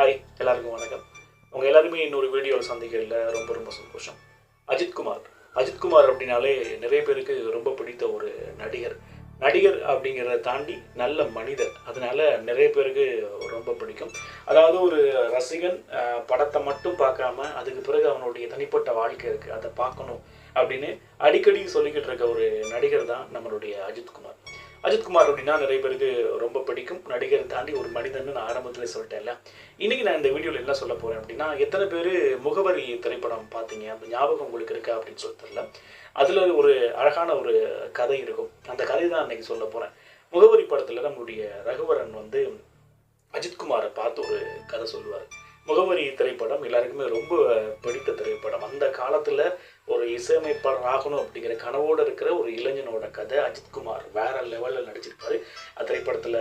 Hi எல்லாருக்கும் வணக்கம். உங்கள் எல்லாருமே இன்னொரு வீடியோவில் சந்திக்கிறதுல ரொம்ப ரொம்ப சந்தோஷம். அஜித்குமார் அஜித்குமார் அப்படின்னாலே நிறைய பேருக்கு ரொம்ப பிடித்த ஒரு நடிகர். நடிகர் அப்படிங்கிறத தாண்டி நல்ல மனிதர். அதனால நிறைய பேருக்கு ரொம்ப பிடிக்கும். அதாவது ஒரு ரசிகன் படத்தை மட்டும் பார்க்காம அதுக்கு பிறகு அவனுடைய தனிப்பட்ட வாழ்க்கை இருக்குது அதை பார்க்கணும் அப்படின்னு அடிக்கடி சொல்லிக்கிட்டு இருக்க ஒரு நடிகர் தான் நம்மளுடைய அஜித்குமார் அஜித்குமார் அப்படின்னா நிறைய பேருக்கு ரொம்ப பிடிக்கும். நடிகர் தாண்டி ஒரு மனிதன் நான் ஆரம்பத்திலே சொல்லிட்டேன்ல. இன்னைக்கு நான் இந்த வீடியோவில் என்ன சொல்ல போறேன் அப்படின்னா எத்தனை பேர் முகவரி திரைப்படம் பார்த்தீங்க? அந்த ஞாபகம் உங்களுக்கு இருக்கா அப்படின்னு சொல்லி தெரியல. அதில் ஒரு அழகான ஒரு கதை இருக்கும். அந்த கதை தான் அன்றைக்கி சொல்ல போறேன். முகவரி படத்தில் நம்மளுடைய ரகுவரன் வந்து அஜித்குமாரை பார்த்து ஒரு கதை சொல்லுவார். முகவரி திரைப்படம் எல்லாருக்குமே ரொம்ப பிடித்த திரைப்படம். அந்த காலத்தில் ஒரு இசையமைப்பாளர் ஆகணும் அப்படிங்கிற கனவோடு இருக்கிற ஒரு இளைஞனோட கதை அஜித்குமார் வேற லெவலில் நடிச்சிருப்பாரு. அந்த திரைப்படத்தில்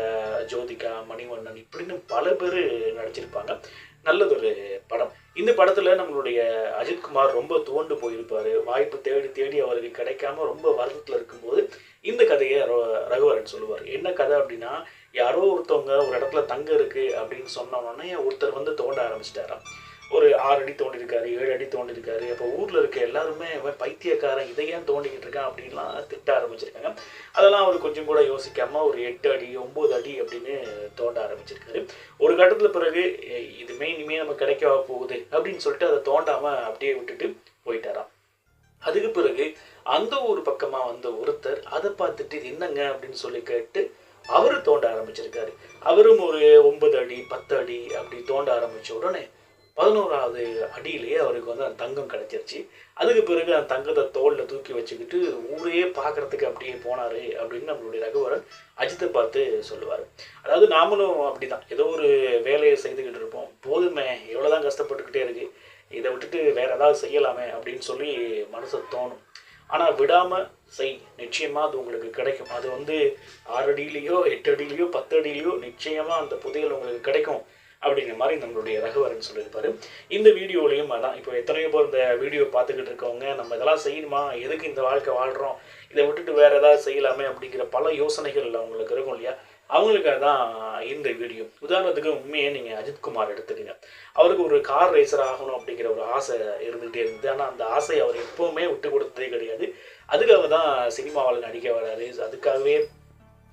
ஜோதிகா மணிவண்ணன் இப்படின்னு பல பேர் நடிச்சிருப்பாங்க. நல்லதொரு படம். இந்த படத்தில் நம்மளுடைய அஜித்குமார் ரொம்ப துவண்டு போயிருப்பார். வாய்ப்பு தேடி தேடி அவருக்கு கிடைக்காம ரொம்ப வருத்தத்தில் இருக்கும்போது இந்த கதையை ரகுவரன் சொல்லுவார். என்ன கதை அப்படின்னா யாரோ ஒருத்தவங்க ஒரு இடத்துல தங்க இருக்கு அப்படின்னு சொன்ன உடனே ஒருத்தர் வந்து தோண்ட ஆரம்பிச்சிட்டாராம். ஒரு ஆறு அடி தோண்டியிருக்காரு ஏழு அடி தோண்டியிருக்காரு அப்போ ஊரில் இருக்க எல்லாருமே இவன் பைத்தியக்காரன் இதை ஏன் தோண்டிக்கிட்டு இருக்கான் அப்படின்லாம் திட்ட ஆரம்பிச்சிருக்காங்க. அதெல்லாம் அவர் கொஞ்சம் கூட யோசிக்காம ஒரு எட்டு அடி ஒம்பது அடி அப்படின்னு தோண்ட ஆரம்பிச்சிருக்காரு. ஒரு கட்டத்தில் பிறகு எ, இதுமே இனிமே நம்ம கிடைக்க போகுது அப்படின்னு சொல்லிட்டு அதை தோண்டாம அப்படியே விட்டுட்டு போயிட்டாராம். அதுக்கு பிறகு அந்த ஊர் பக்கமாக வந்த ஒருத்தர் அதை பார்த்துட்டு இது என்னங்க? அப்படின்னு சொல்லி கேட்டு அவரு தோண்ட ஆரம்பிச்சிருக்காரு. அவரும் ஒரு ஒன்பது அடி பத்து அடி அப்படி தோண்ட ஆரம்பித்த உடனே பதினோராவது அடியிலேயே அவருக்கு வந்து அந்த தங்கம் கிடச்சிருச்சு. அதுக்கு பிறகு அந்த தங்கத்தை தோளில் தூக்கி வச்சுக்கிட்டு ஊரே பார்க்கறதுக்கு அப்படியே போனாரு அப்படின்னு நம்மளுடைய ரகுவரன் அஜித்தை பார்த்து சொல்லுவார். அதாவது நாமளும் அப்படி தான் ஏதோ ஒரு வேலையை செய்துக்கிட்டு இருப்போம். போதுமே எவ்வளோதான் கஷ்டப்பட்டுக்கிட்டே இருக்குது இதை விட்டுட்டு வேறு ஏதாவது செய்யலாமே அப்படின்னு சொல்லி மனசை தோணும். ஆனால் விடாமல் செய். நிச்சயமாக அது உங்களுக்கு கிடைக்கும். அது வந்து ஆறு அடியிலையோ எட்டு அடியிலையோ பத்து அடியிலையோ நிச்சயமாக அந்த புதையல் உங்களுக்கு கிடைக்கும் அப்படிங்கிற மாதிரி நம்மளுடைய ரகுவரன் சொல்லியிருப்பார் இந்த வீடியோலையும் அதான் இப்போ எத்தனையோ பேர் இந்த வீடியோ பார்த்துக்கிட்டு இருக்கவங்க நம்ம இதெல்லாம் செய்யணுமா? எதுக்கு இந்த வாழ்க்கை வாழ்கிறோம் இதை விட்டுட்டு வேறு ஏதாவது செய்யலாமே அப்படிங்கிற பல யோசனைகள் அவங்களுக்கு இருக்கும் இல்லையா? அவங்களுக்காக தான் இந்த வீடியோ. உதாரணத்துக்கு உண்மையை நீங்கள் அஜித்குமார் எடுத்துக்கங்க. அவருக்கு ஒரு கார் ரேசர் ஆகணும் அப்படிங்கிற ஒரு ஆசை இருந்துகிட்டே இருந்தது. ஆனால் அந்த ஆசையை அவர் எப்போவுமே விட்டு கொடுத்ததே கிடையாது. அதுக்காக தான் சினிமாவில் நடிக்க வராரு. அதுக்காகவே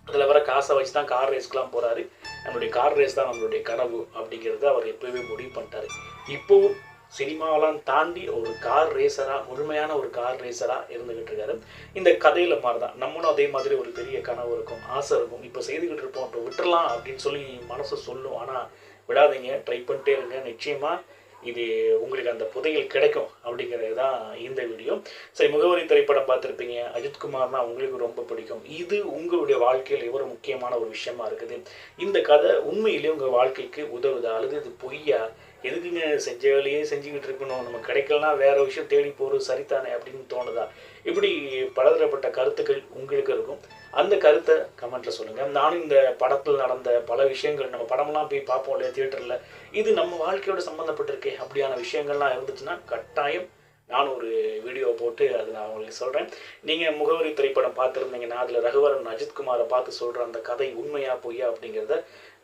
அதில் வர காசை வச்சு தான் கார் ரேஸ்க்குலாம் போகிறாரு நம்மளுடைய கார் ரேஸ் தான் நம்மளுடைய கனவு அப்படிங்கிறத அவர் எப்போவுமே முடிவு பண்ணிட்டாரு. இப்போவும் சினிமாவெல்லாம் தாண்டி ஒரு கார் ரேசராக முழுமையான ஒரு கார் ரேசராக இருந்துகிட்டு இருக்காரு. இந்த கதையில மாதிரி தான் நம்மளும் அதே மாதிரி ஒரு பெரிய கனவு இருக்கும் ஆசை இருக்கும். இப்போ செய்துக்கிட்டு இருப்போம் இப்போ விட்டுறலாம் அப்படின்னு சொல்லி மனசு சொல்லும். ஆனால் விடாதீங்க ட்ரை பண்ணிட்டே இருங்க. நிச்சயமாக இது உங்களுக்கு அந்த புதையல் கிடைக்கும் அப்படிங்கிறது தான் இந்த வீடியோ சரி முகவரி திரைப்படம் பார்த்துருப்பீங்க. அஜித்குமார்னா உங்களுக்கு ரொம்ப பிடிக்கும். இது உங்களுடைய வாழ்க்கையில் எவ்வளோ முக்கியமான ஒரு விஷயமா இருக்குது? இந்த கதை உண்மையிலேயே உங்கள் வாழ்க்கைக்கு உதவுதா? அல்லது இது பொய்யா? எதுக்குங்க செஞ்ச வேலையே செஞ்சுக்கிட்டு இருக்கணும்? நம்ம கிடைக்கலனா வேற விஷயம் தேடி போகிறது சரிதானே அப்படின்னு தோணுதா? இப்படி பலதரப்பட்ட கருத்துக்கள் உங்களுக்கு இருக்கும். அந்த கருத்தை கமெண்ட்ல சொல்லுங்க. நானும் இந்த படத்தில் நடந்த பல விஷயங்கள் நம்ம படம்லாம் போய் பார்ப்போம் இல்லையா தியேட்டரில் இது நம்ம வாழ்க்கையோட சம்மந்தப்பட்டிருக்கே அப்படியான விஷயங்கள்லாம் இருந்துச்சுன்னா கட்டாயம் நான் ஒரு வீடியோ போட்டு அது நான் உங்களுக்கு சொல்கிறேன் நீங்கள் முகவரி திரைப்படம் பார்த்துருந்தீங்கன்னா அதில் ரகுவரன் அஜித்குமாரை பார்த்து சொல்கிற அந்த கதை உண்மையா பொய்யா அப்படிங்கிறத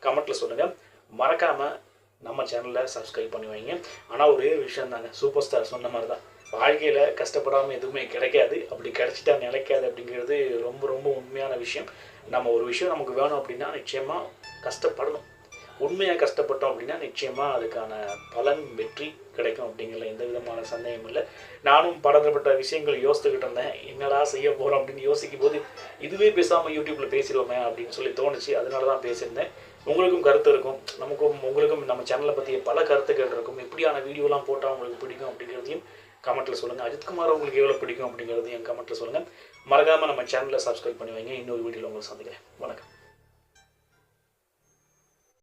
கமெண்ட்டில் சொல்லுங்கள் மறக்காமல் நம்ம சேனலை சப்ஸ்கிரைப் பண்ணி வைங்க. ஆனால் ஒரே விஷயம் தாங்க சூப்பர் ஸ்டார் சொன்ன மாதிரி தான் வாழ்க்கையில் கஷ்டப்படாமல் எதுவுமே கிடைக்காது. அப்படி கிடைச்சிட்டா நிலைக்காது அப்படிங்கிறது ரொம்ப ரொம்ப உண்மையான விஷயம். நம்ம ஒரு விஷயம் நமக்கு வேணும் அப்படின்னா நிச்சயமாக கஷ்டப்படணும். உண்மையாக கஷ்டப்பட்டோம் அப்படின்னா நிச்சயமாக அதுக்கான பலன் வெற்றி கிடைக்கும் அப்படிங்கிறதுல எந்த விதமான சந்தேகம் இல்லை. நானும் பலதரப்பட்ட விஷயங்கள் யோசித்துக்கிட்டு இருந்தேன். என்னடா செய்ய போகிறோம் அப்படின்னு யோசிக்கும் போது இதுவே பேசாமல் யூடியூப்பில் பேசிடுவோமே அப்படின்னு சொல்லி தோணுச்சு. அதனால தான் பேசியிருந்தேன். உங்களுக்கும் கருத்து இருக்கும். நமக்கும் உங்களுக்கும் நம்ம சேனலை பற்றிய பல கருத்துக்கள் இருக்கும். எப்படியான வீடியோலாம் போட்டால் உங்களுக்கு பிடிக்கும் அப்படிங்கிறதையும் கமெண்ட்டில் சொல்லுங்கள் அஜித்குமார் உங்களுக்கு எவ்வளோ பிடிக்கும் அப்படிங்கிறதையும் கமெண்ட்டில் சொல்லுங்கள் மறக்காமல் நம்ம சேனலை சப்ஸ்கிரைப் பண்ணி வைங்க. இன்னொரு வீடியோவில் உங்களுக்கு சந்திக்கிறேன். வணக்கம்.